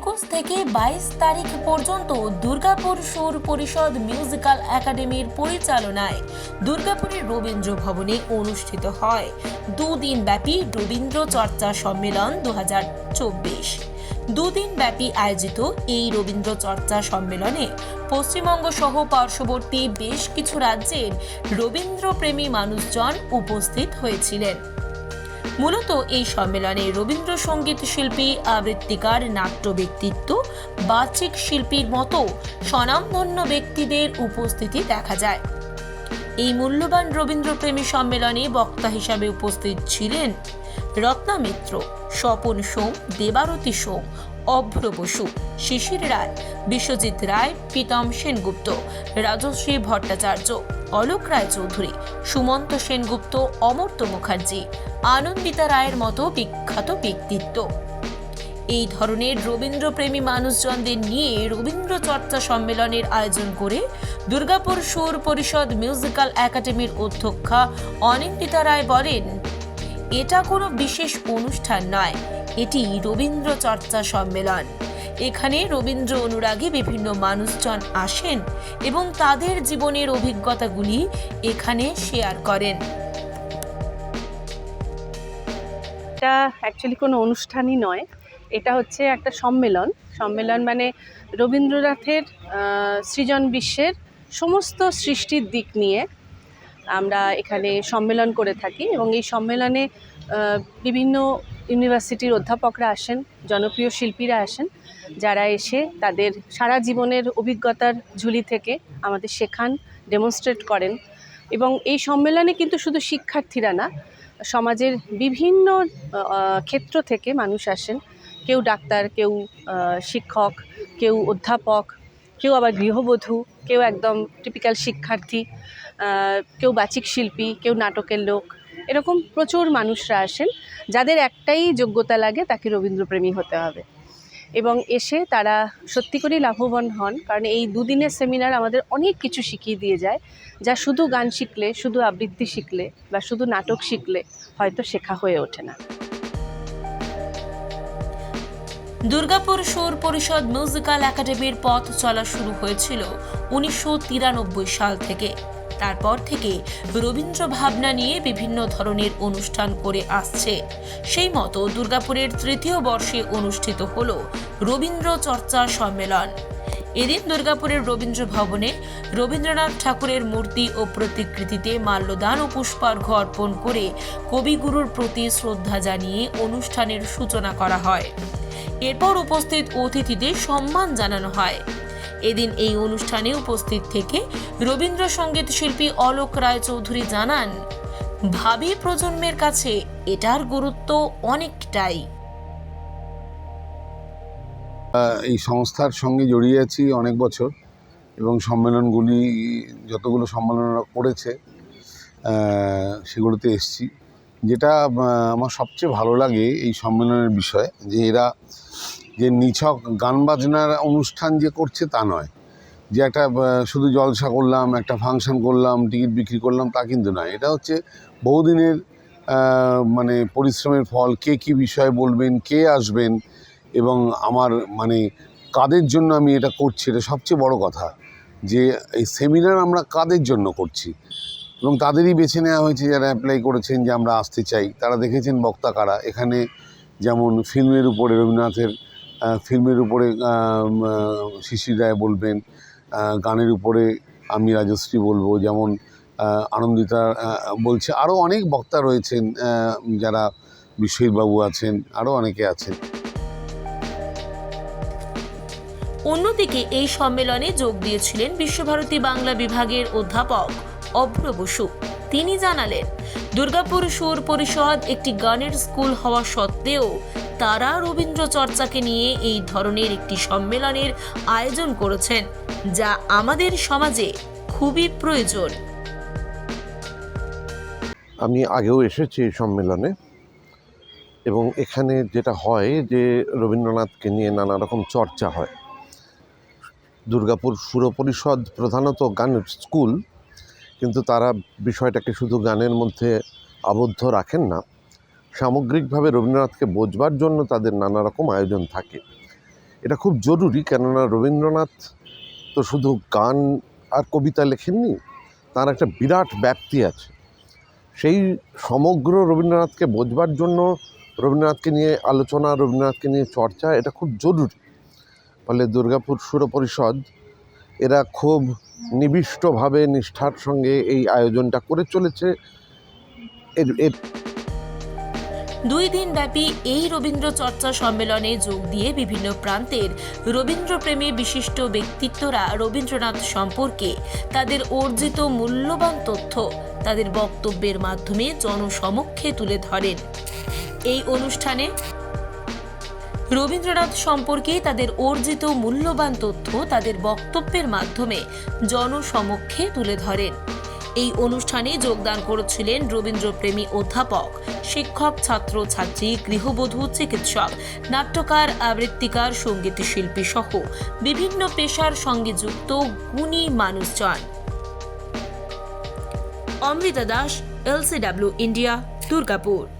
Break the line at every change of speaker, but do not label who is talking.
একুশ থেকে বাইশ তারিখ পর্যন্ত দুর্গাপুর সুর পরিষদ মিউজিক্যাল একাডেমির পরিচালনায় দুর্গাপুরের রবীন্দ্র ভবনে অনুষ্ঠিত হয়। দুদিন ব্যাপী রবীন্দ্র চর্চা সম্মেলন দু দুদিন ব্যাপী আয়োজিত এই রবীন্দ্র চর্চা সম্মেলনে পশ্চিমবঙ্গ সহ পার্শ্ববর্তী বেশ কিছু রাজ্যের রবীন্দ্রপ্রেমী মানুষজন উপস্থিত হয়েছিলেন। মূলত এই সম্মেলনে রবীন্দ্রসঙ্গীত শিল্পী আবৃত্তিকার নাট্য ব্যক্তিত্ব, বাচিক শিল্পীর মতো স্বনামধন্য ব্যক্তিদের উপস্থিতি দেখা যায়। এই মূল্যবান রবীন্দ্রপ্রেমী সম্মেলনে বক্তা হিসাবে উপস্থিত ছিলেন রত্না মিত্র স্বপন সোম, দেবারতী সোম অভ্র বসু, শিশির রায়, বিশ্বজিৎ রায়, প্রীতম সেনগুপ্ত, রাজশ্রী ভট্টাচার্য, অলোক রায় চৌধুরী সুমন্ত সেনগুপ্ত, অমর্ত্য মুখার্জি, আনন্দিতা রায়ের মতো বিখ্যাত ব্যক্তিত্ব। এই ধরনের রবীন্দ্রপ্রেমী মানুষজনদের নিয়ে রবীন্দ্র চর্চা সম্মেলনের আয়োজন করে দুর্গাপুর সুর পরিষদ মিউজিক্যাল একাডেমির অধ্যক্ষা অনিন্দিতা রায় বলেন এটা কোনো বিশেষ অনুষ্ঠান নয়। এটি রবীন্দ্র চর্চা সম্মেলন। এখানে রবীন্দ্র অনুরাগী বিভিন্ন মানুষজন আসেন এবং তাদের জীবনের অভিজ্ঞতাগুলি এখানে শেয়ার করেন।
এটা অ্যাকচুয়ালি কোনো অনুষ্ঠানই নয়। এটা হচ্ছে একটা সম্মেলন। সম্মেলন মানে রবীন্দ্রনাথের সৃজন বিশ্বের সমস্ত সৃষ্টির দিক নিয়ে আমরা এখানে সম্মেলন করে থাকি এবং এই সম্মেলনে বিভিন্ন ইউনিভার্সিটির অধ্যাপকরা আসেন, জনপ্রিয় শিল্পীরা আসেন, যারা এসে তাদের সারা জীবনের অভিজ্ঞতার ঝুলি থেকে আমাদের শেখান ডেমনস্ট্রেট করেন এবং এই সম্মেলনে কিন্তু শুধু শিক্ষার্থীরা না, সমাজের বিভিন্ন ক্ষেত্র থেকে মানুষ আসেন। কেউ ডাক্তার, কেউ শিক্ষক, কেউ অধ্যাপক, কেউ আবার গৃহবধূ, কেউ একদম টিপিক্যাল শিক্ষার্থী। কেউ বাচিক শিল্পী, কেউ নাটকের লোক, এরকম প্রচুর মানুষরা আসেন, যাদের একটাই যোগ্যতা লাগে তাকে রবীন্দ্রপ্রেমী হতে হবে। এবং এসে তারা সত্যি করেই লাভবান হন, কারণ এই দুদিনের সেমিনার আমাদের অনেক কিছু শিখিয়ে দিয়ে যায়, যা শুধু গান শিখলে, শুধু আবৃত্তি শিখলে বা শুধু নাটক শিখলে হয়তো শেখা হয়ে ওঠে না।
দুর্গাপুর সুর পরিষদ মিউজিক্যাল একাডেমির পথ চলা শুরু হয়েছিল উনিশশো তিরানব্বই সাল থেকে। তারপর থেকে রবীন্দ্র ভাবনা নিয়ে বিভিন্ন ধরনের অনুষ্ঠান করে আসছে। সেই মতো দুর্গাপুরের তৃতীয় বর্ষে অনুষ্ঠিত হল রবীন্দ্র চর্চা সম্মেলন। এদিন দুর্গাপুরের রবীন্দ্র ভবনে রবীন্দ্রনাথ ঠাকুরের মূর্তি ও প্রতিকৃতিতে মাল্যদান ও পুষ্পার্ঘ অর্পণ করে কবিগুরুর প্রতি শ্রদ্ধা জানিয়ে অনুষ্ঠানের সূচনা করা হয়। এরপর উপস্থিত অতিথিদের সম্মান জানানো হয়। এদিন এই অনুষ্ঠানে উপস্থিত থেকে রবীন্দ্রসঙ্গীত শিল্পী অলোক রায় চৌধুরী জানান, ভাবি প্রজন্মের কাছে এটার গুরুত্ব অনেকটাই।
এই সংস্থার সঙ্গে জড়িয়ে আছি অনেক বছর এবং সম্মেলনগুলি, যতগুলো সম্মেলন করেছে সেগুলোতে এসছি। যেটা আমার সবচেয়ে ভালো লাগে এই সম্মেলনের বিষয় যে এরা যে নিছক গান বাজনার অনুষ্ঠান যে করছে তা নয়। যে একটা শুধু জলসা করলাম, একটা ফাংশন করলাম, টিকিট বিক্রি করলাম, তা কিন্তু নয়। এটা হচ্ছে বহুদিনের মানে পরিশ্রমের ফল, কে কী বিষয়ে বলবেন, কে আসবেন এবং আমার মানে কাদের জন্য আমি এটা করছি, এটা সবচেয়ে বড় কথা যে এই সেমিনার আমরা কাদের জন্য করছি? এবং তাদেরই বেছে নেওয়া হয়েছে, যারা অ্যাপ্লাই করেছেন, যে আমরা আসতে চাই। তারা দেখেছেন বক্তা কারা? এখানে যেমন ফিল্মের উপরে রবীন্দ্রনাথের ফিল্মের উপরে শিশির রায় বলবেন গানের উপরে আমি রাজশ্রী বলব, যেমন আনন্দিতা বলছে আরও অনেক বক্তা রয়েছেন যারা বিশ্বজিৎবাবু আছেন আরও অনেকে আছেন।
অন্যদিকে এই সম্মেলনে যোগ দিয়েছিলেন বিশ্বভারতী বাংলা বিভাগের অধ্যাপক অভ্র বসু। তিনি জানালেন, দুর্গাপুর সুর পরিষদ একটি গানের স্কুল হওয়া সত্ত্বেও তারা রবীন্দ্র চর্চাকে নিয়ে এই ধরনের একটি সম্মেলনের আয়োজন করেছেন, যা আমাদের সমাজে খুবই প্রয়োজন।
আমি আগেও এসেছি এই সম্মেলনে এবং এখানে যেটা হয় যে রবীন্দ্রনাথকে নিয়ে নানা রকম চর্চা হয়। দুর্গাপুর সুর পরিষদ প্রধানত গানের স্কুল, কিন্তু তারা বিষয়টাকে শুধু গানের মধ্যে আবদ্ধ রাখেন না সামগ্রিকভাবে রবীন্দ্রনাথকে বোঝবার জন্য তাদের নানা রকম আয়োজন থাকে। এটা খুব জরুরি কেননা রবীন্দ্রনাথ তো শুধু গান আর কবিতা লেখেননি, তার একটা বিরাট ব্যাপ্তি আছে। সেই সমগ্র রবীন্দ্রনাথকে বোঝবার জন্য রবীন্দ্রনাথকে নিয়ে আলোচনা, রবীন্দ্রনাথকে নিয়ে চর্চা, এটা খুব জরুরি। ফলে দুর্গাপুর সুর পরিষদ এরা খুব নিবিষ্টভাবে নিষ্ঠার সঙ্গে এই আয়োজনটা করে চলেছে। এর
দুই দিন ব্যাপী এই রবীন্দ্র চর্চা সম্মেলনে যোগ দিয়ে বিভিন্ন প্রান্তের রবীন্দ্রপ্রেমী বিশিষ্ট ব্যক্তিত্বরা রবীন্দ্রনাথ সম্পর্কে তাদের অর্জিত মূল্যবান তথ্য তাদের বক্তব্যের মাধ্যমে জনসমক্ষে তুলে ধরেন। এই অনুষ্ঠানে রবীন্দ্রনাথ সম্পর্কে তাদের অর্জিত মূল্যবান তথ্য তাদের বক্তব্যের মাধ্যমে জনসমক্ষে তুলে ধরেন। এই অনুষ্ঠানে যোগদান করেছিলেন রবীন্দ্রপ্রেমী অধ্যাপক, শিক্ষক ছাত্র ছাত্রী গৃহবধূ, চিকিৎসক, নাট্যকার, আবৃত্তিকার সংগীত শিল্পী সহ বিভিন্ন পেশার সঙ্গে যুক্ত গুণী মানুষজন। Amrita Das, LCW, India, Durgapur.